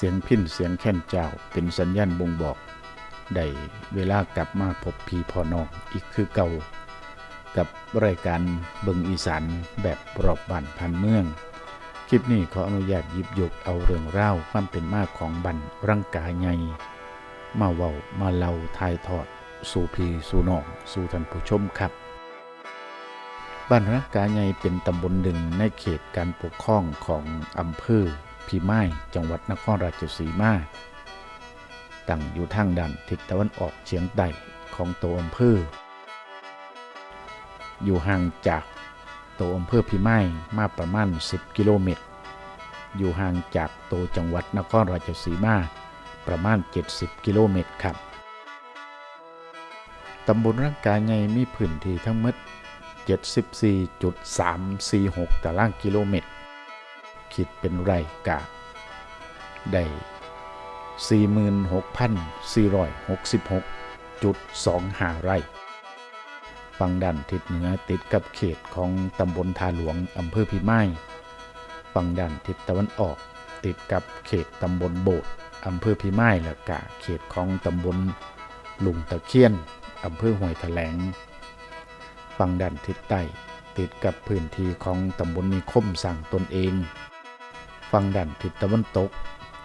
เสียงพิ้นเสียงแค้นเจ้าเป็นสัญญาณบ่งบอก ได้เวลากลับมาพบพี่พ่อน้องอีกคือเก่า กับรายการเบิงอีสานแบบรอบบ้านพันเมือง คลิปนี้ขออนุญาตหยิบยกเอาเรื่องเล่าวความเป็นมาของบันร่างกายใหญ่มาเว้ามาเล่าทายทอด สู่พีสู่น้อง สู่ท่านผู้ชมครับบ้านรักกาใหญ่เป็นตำบลหนึ่งในเขตการปกครองของอำเภอ พิมายจังหวัดนครราชสีมาตั้งอยู่ทางด้านทิศตะวันออกเฉียงใต้ของตัวอำเภอ อยู่ห่างจากตัวอำเภอพิมายมาประมาณ 10 กิโลเมตร อยู่ห่างจากตัวจังหวัดนครราชสีมาประมาณ 70 กิโลเมตรครับตำบลร่างกายใหญ่มีพื้นที่ทั้งหมด 74.346 ตารางกิโลเมตร คิดเป็นไร่กะ ได้ 46,466.25 ไร่ฝั่งด้านทิศเหนือติดกับเขตของตำบลทาหลวงอำเภอพิมายฝั่งด้านทิศตะวันออกติดกับเขตตำบลโบดอำเภอพิมายและกะเขตของตำบลลุงตะเคียนอำเภอห้วยแถลง ฝั่งด้านทิศใต้ติดกับพื้นที่ของตำบลนิคมสั่งตนเอง ฝั่งด้านทิศตะวันตก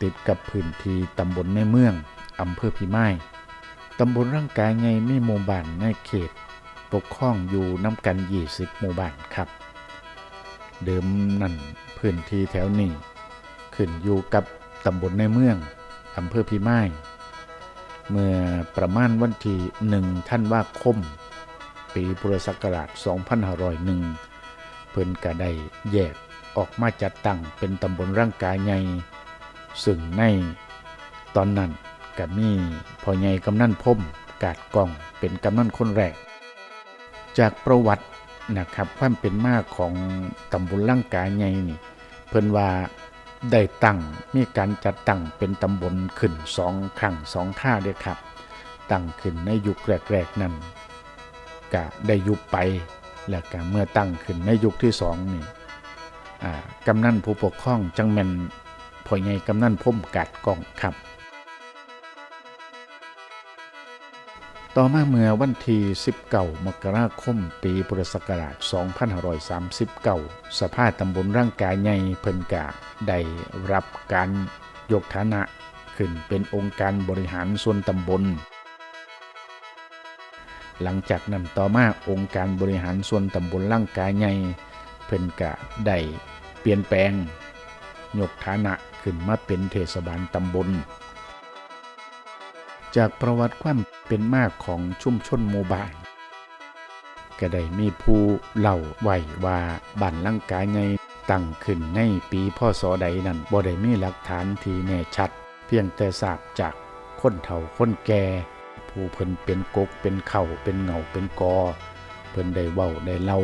ติดกับพื้นที่ตำบลในเมือง อำเภอพิมายตำบลร่างกายไงไมีหมู่บ้านในเขต ปกครองอยู่น้ำกัน20หมู่บ้านครับ เดิมนั่นพื้นที่แถวนี้ ขึ้นอยู่กับตำบลในเมือง อำเภอพิมายเมื่อประมาณวันที่1ท่านว่าคม ปีพุทธศักราช 2501 เพิ่นก็ได้แยก ออกมาจัดตั้งเป็นตำบลร่างกายใหญ่ซึ่งในตอนนั้นก็มีพ่อใหญ่กำนันพมกาดกองเป็นกำนันคนแรก จากประวัตินะครับความเป็นมาของตำบลร่างกายใหญ่นี่เพิ่นว่าได้ตั้งมีการจัดตั้งเป็นตำบลขึ้นสองครั้งสองท่าเด้อครับ ตั้งขึ้นในยุคแรกๆนั้นก็ได้ยุบไป แล้วก็เมื่อตั้งขึ้นในยุคที่สองนี่ กำนันผู้ปกครองจังแมนพ่อใหญ่กำนันพ่มกัดกล้องครับ ต่อมาเมื่อวันที่19มกราคม ปีพุทธศักราช 2539 สภาตำบลร่างกายใหญ่เพิ่นกะได้รับการยกฐานะขึ้นเป็นองค์การบริหารส่วนตำบล หลังจากนั้นต่อมาองค์การบริหารส่วนตำบลร่างกายใหญ่เพิ่นกะได้ เปลี่ยนแปลงยกฐานะขึ้นมาเป็นเทศบาลตำบล จากประวัติความเป็นมากของชุมชนหมู่บ้านก็ได้มีผู้เล่าไว้ว่าบ้านลังกายใหญ่ตั้งขึ้นในปีพศใดนั้นบ่ได้มีหลักฐานที่แน่ชัด เพียงแต่ทราบจากคนเฒ่าคนแก่ผู้เพิ่นเป็นกกเป็นเข่าเป็นเหงาเป็นกอ เพิ่นได้เว้าได้เล่า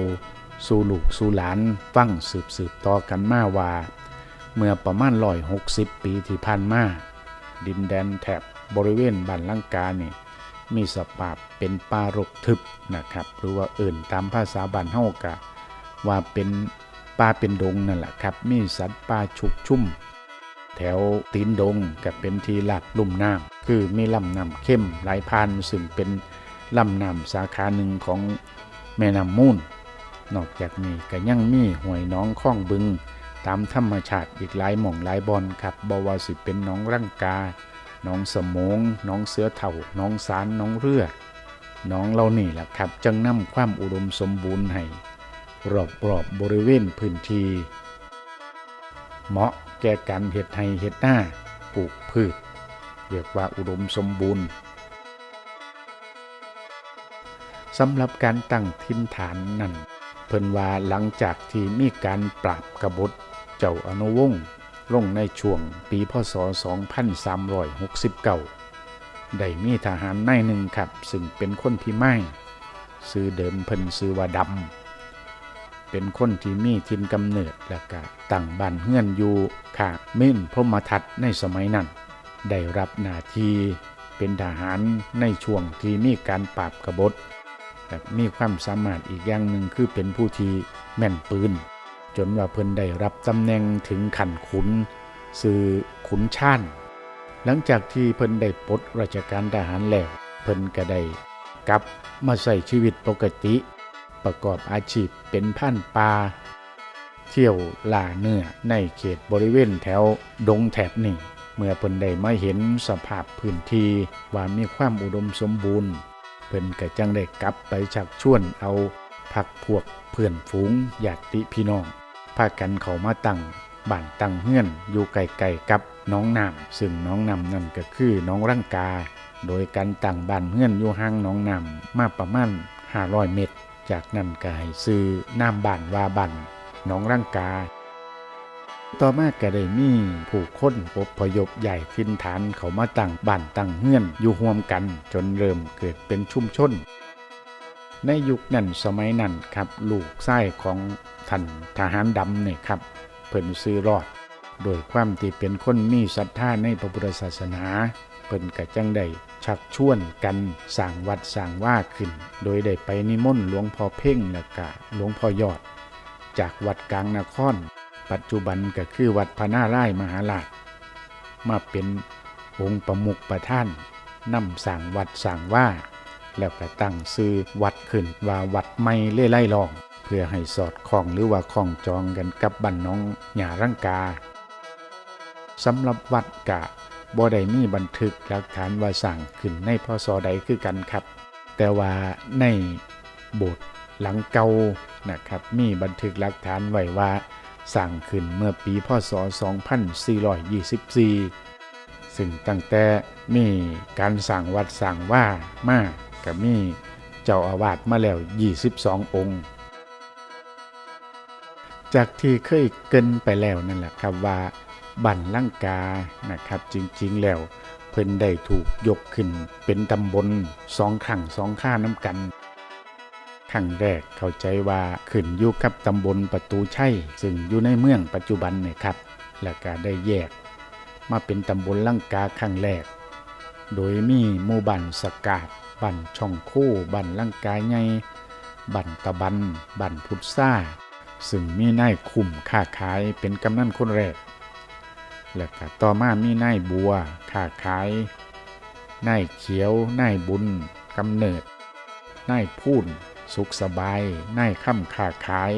สู่ลูกสู่หลานฟังสืบสืบต่อกันมาว่าเมื่อประมาณ160ปีที่ผ่านมาดินแดนแถบบริเวณบ้านลังกาเนี่ยมีสภาพเป็นป่ารกทึบนะครับ หรือว่าเอื่นตามภาษาบ้านเฮากะว่าเป็นป่าเป็นดงนั่นแหละครับ มีสัตว์ป่าชุกชุ่ม แถวตีนดงกับเป็นที่ลาดลุ่มน้ำคือมีลำน้ำเข้มไหลผ่านซึ่งเป็นลำน้ำสาขาหนึ่งของแม่น้ำมูล นอกจากนี้ก็ยังมีห้วยน้องข้องบึง ตามธรรมชาติอีกหลายหม่องหลายบอนครับบว่าสิเป็นน้องร่างกา น้องสมงน้องเสือเถ่า น้องสารน้องเรือน้องเหล่านี่แหละครับจึงนำความอุดมสมบูรณ์ให้รอบๆบบริเวณพื้นที่เหมาะแก่การเห็ดไห้เห็ดหน้าปลูกพืช เรียกว่าอุดมสมบูรณ์สำหรับการตั้งทินฐานนั้น เพิ่นว่าหลังจากที่มีการปราบกบฏเจ้าอนุวงศ์ลงในช่วงปีพศ 2369 ได้มีทหารนายหนึ่งครับ ซึ่งเป็นคนที่ไม่ซื้อเดิมเพิ่นซื้อว่าดำ เป็นคนที่มีทินกำเนิดและก็ตั้งบ้านเฮือนอยู่ขากเม่นพรมทัตในสมัยนั้น ได้รับหน้าที่เป็นทหารในช่วงที่มีการปราบกบฏ แบบมีความสามารถอีกอย่างหนึ่งคือเป็นผู้ที่แม่นปืน จนว่าเพิ่นได้รับตำแหน่งถึงขันขุนซื้อขุนช่านหลังจากที่เพิ่นได้ปลดราชการทหารแล้ว เพิ่นก็ได้กลับมาใส่ชีวิตปกติ ประกอบอาชีพเป็นพันปลาเที่ยวล่าเนื้อในเขตบริเวณแถวดงแถบนี้เมื่อเพิ่นได้มาเห็นสภาพพื้นที่ว่ามีความอุดมสมบูรณ์ เพิ่นก็จังได้กลับไปชักชวนเอาพักพวกเพื่อนฝูงญาติพี่น้องพากันเขามาตั้งบ้านตั้งเฮือนอยู่ไกลๆกับน้องน้ำซึ่งน้องน้ำนั่นก็คือน้องร่างกา โดยการตั้งบ้านเฮือนอยู่ห่างน้องน้ำมาประมาณ500 เมตร จากนั้นก็ให้ซื้อน้ำบ้านว่าบ้านน้องร่างกา ต่อมาก็ได้มีผู้คนอพยพใหญ่ทินฐานเขามาตั้งบ้านตั้งเฮือนอยู่ร่วมกันจนเริ่มเกิดเป็นชุมชน ในยุคนั้นสมัยนั้นครับลูกไส้ของท่านทหารดำเนี่ยครับเพิ่นซื้อรอด โดยความที่เป็นคนมีศรัทธาในพระพุทธศาสนา เพิ่นก็จังได้ชักชวนกันสร้างวัดสร้างว่าขึ้น โดยได้ไปนิมนต์หลวงพ่อเพ่งและกะหลวงพ่อยอด จากวัดกลางนคร ปัจจุบันก็คือวัดพระนาร่ายมหาราชมาเป็นองค์ประมุขประท่านนำสร้างวัดสร้างว่า แล้วก็ตั้งชื่อวัดขึ้นว่าวัดไม่เล่ไล่ลอง เพื่อให้สอดคล้องหรือว่าคล้องจองกันกับบ้านน้องหย่าร่างกาสำหรับวัดกะบ่ได้มีบันทึกหลักฐานว่าสร้างขึ้นในพศใดคือกันครับ แต่ว่าในโบสถ์หลังเก่านะครับ มีบันทึกหลักฐานไว้ว่า สร้างขึ้นเมื่อปีพศ 2424 ซึ่งตั้งแต่มีการสั่งวัดสั่งว่ามากับมีเจ้าอาวาสมาแล้ว 22 องค์ จากที่เคยเกินไปแล้วนั่นแหละครับว่าบันลังกานะครับจริงๆแล้ว เพิ่นได้ถูกยกขึ้นเป็นตำบลสองขังสองข้าน้ำกัน ครั้งแรกเข้าใจว่าขึ้นอยู่กับตำบลประตูชัยซึ่งอยู่ในเมืองปัจจุบันเนี่ยครับ และก็ได้แยก มาเป็นตำบลลังกาครั้งแรก โดยมีหมู่บ้านสกาดบ้านช่องคู่บ้านลังกาใหญ่บ้านตะบันบ้านพุทธซ่า ซึ่งมีนายคุมค้าขายเป็นกำนันคนแรก และก็ต่อมามีนายบัวค้าขายนายเขียวนายบุญกำเนิดนายพูน สุขสบายนายค่ำค้าขาย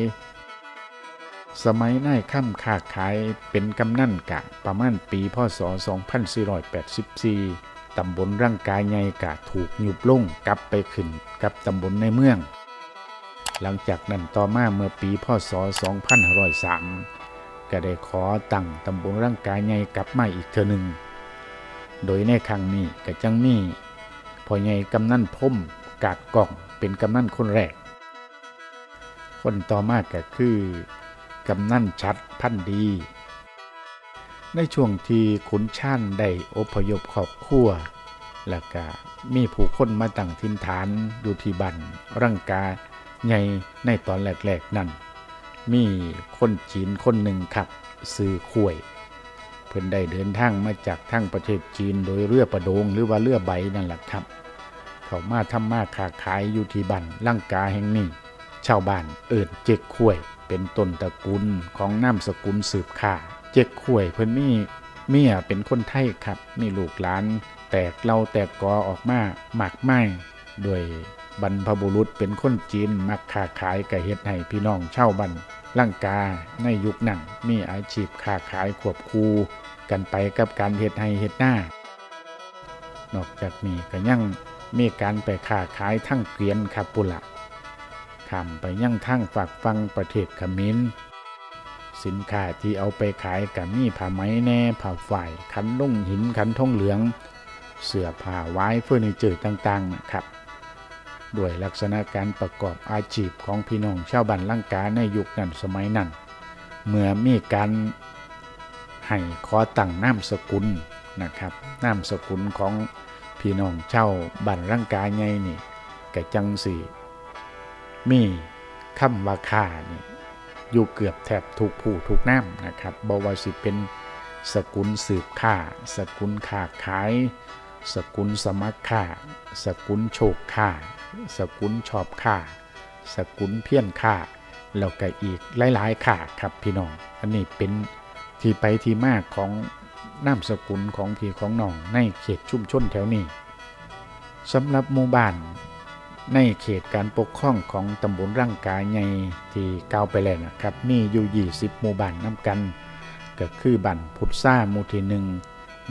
สมัยนายค่ำค้าขายเป็นกำนันกะประมาณปีพศ 2484 ตำบลร่างกายใหญ่กะถูกหยุบลงกลับไปขึ้นกับตำบลในเมือง หลังจากนั้นต่อมาเมื่อปีพศ 2503 ก็ได้ขอตั้งตำบลร่างกายใหญ่กลับมาอีกเทื่อหนึ่งโดยในครั้งนี้ก็จังมีพ่อใหญ่กำนันพมกาดกล่อง เป็นกำนันคนแรก คนต่อมาก็คือกำนันชัดพันธุ์ดี ในช่วงที่ขุนช่านได้อพยพครอบครัวแล้วก็มีผู้คนมาตั้งถิ่นฐานอยู่ที่บันร่างกาใหญ่ในตอนแรกๆนั้นมีคนจีนคนหนึ่งครับซื้อขวย เพิ่นได้เดินทางมาจากทางประเทศจีนโดยเรือประดงหรือว่าเรือใบนั่นแหละครับ เขามาทำมาค้าขายอยู่ที่บันร่างกาแห่งนี้ ชาวบ้านเอิ้นเจ๊กข่วย เป็นต้นตระกูลของนามสกุลสืบข่า เจ๊กข่วยเพิ่นมีเมียเป็นคนไทยครับ มีลูกหลาน แตกเล่าแตกกอออกมาหมากไม้โดยบรรพบุรุษเป็นคนจีนมักค้าขายกะเฮ็ดให้พี่น้องเช่าวบันร่างกาในยุคนั้นมีอาชีพค้าขายควบคูกันไปกับการเฮ็ดให้เฮ็ดหน้านอกจากนี้ก็ยัง มีการไปค้าขายทั้งเกวียนคาปุละข้ามไปยังทั้งฝากฟังประเทศขมิ้น สินค้าที่เอาไปขายกับมีผ้าไหมแน่ผ้าฝ่ายขันลุ่งหินขันทองเหลือง เสื้อผ้าไว้เฟอร์นิเจอร์ต่างๆนะครับด้วยลักษณะการประกอบอาชีพของพี่น้องชาวบ้านลังกาในยุคนั้นสมัยนั้น เมื่อมีการให้ขอตั้งนามสกุลนะครับนามสกุลของ พี่น้องเช่าบ้านลังกาใหญ่นี่ก็จังสีมีคำว่าค่านี่อยู่เกือบแทบทุกผู้ทุกน้ำนะครับบว่าสิเป็นสกุลสืบค่า สกุลค้าขาย สกุลสมัครค่า สกุลโชคค่า สกุลชอบค่า สกุลเพี้ยนค่าแล้วก็อีกหลายๆค่าครับพี่น้อง อันนี้เป็นที่ไปที่มาของ นามสกุลของพี่ของน้องในเขตชุมชนแถวนี้สำหรับหมู่บ้านในเขตการปกครองของตำบลร่างกายใหญ่ที่ก้าวไปแล้วนะครับมีอยู่ 20 หมู่บ้านน้ำกัน ก็คือบ้านพุทธซ่าหมู่ที่หนึ่ง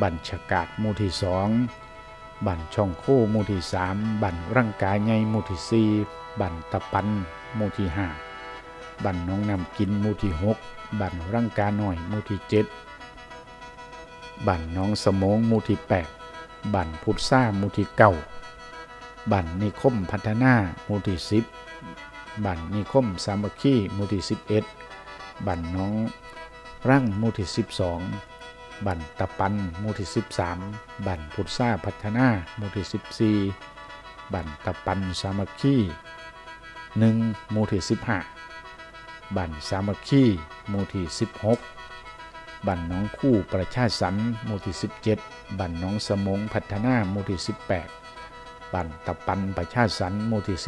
บ้านฉกาดหมู่ที่สองบ้านช่องโค้หมู่ที่สามบ้านร่างกายใหญ่หมู่ที่สี่บ้านตะปันหมู่ที่ห้าบ้านน้องน้ำกินหมู่ที่หกบ้านร่างกาหน่อยหมู่ที่เจ็ด บ้านน้องสมงมูที่แปดบ้านพุทธซ่ามูที่เก้าบ้านนิคมพัฒนามูที่สิบบ้านนิคมสามัคคีมูที่สิบเอ็ดบ้านน้องรั่งมูที่สิบสองบ้านตะปันมูที่สิบสามบ้านพุทธาพัฒนามูที่สิบสี่บ้านตะปันสามัคคีหนึ่งมูที่สิบห้าบ้านสามัคคีมูที่สิบหก บ้านน้องคู่ประชาสรรค์หมู่ที่สิบเจ็ดบ้านน้องสมงพัฒนาหมู่ที่สิบแปดบ้านตะปันประชาสันหมู่ที่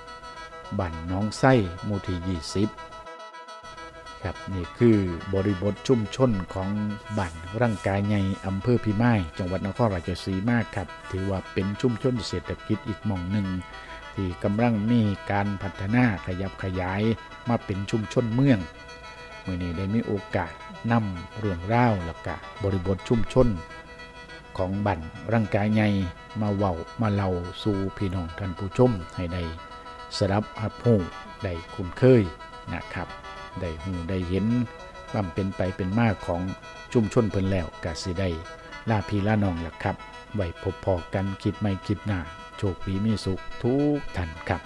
19บ้านน้องไส้หมู่ที่ 20 ครับนี่คือบริบทชุ่มชนของบ้านร่างกายใหญ่อำเภอพิมาย จังหวัดนครราชสีมาครับ ถือว่าเป็นชุ่มชนเศรษฐกิจอีกหม่องหนึ่งที่กำลังมีการพัฒนาขยับขยายมาเป็นชุมชนเมือง เมื่อนี้ได้มีโอกาสนำเรื่องราวแล้วก็บริบทชุมชนของบั่นร่างกายใหญ่มาเว้ามาเล่าสู่พี่น้องท่านผู้ชมให้ได้สดับรับหูได้คุ้นเคยนะครับ ได้หูได้เห็นความเป็นไปเป็นมาของชุมชนเพิ่นแล้วกสิได้ลาพี่ลาน้องล่ะครับ ไว้พบพอกันคิดไม่คิดหน้า โชคดีมีสุขทุกท่านครับ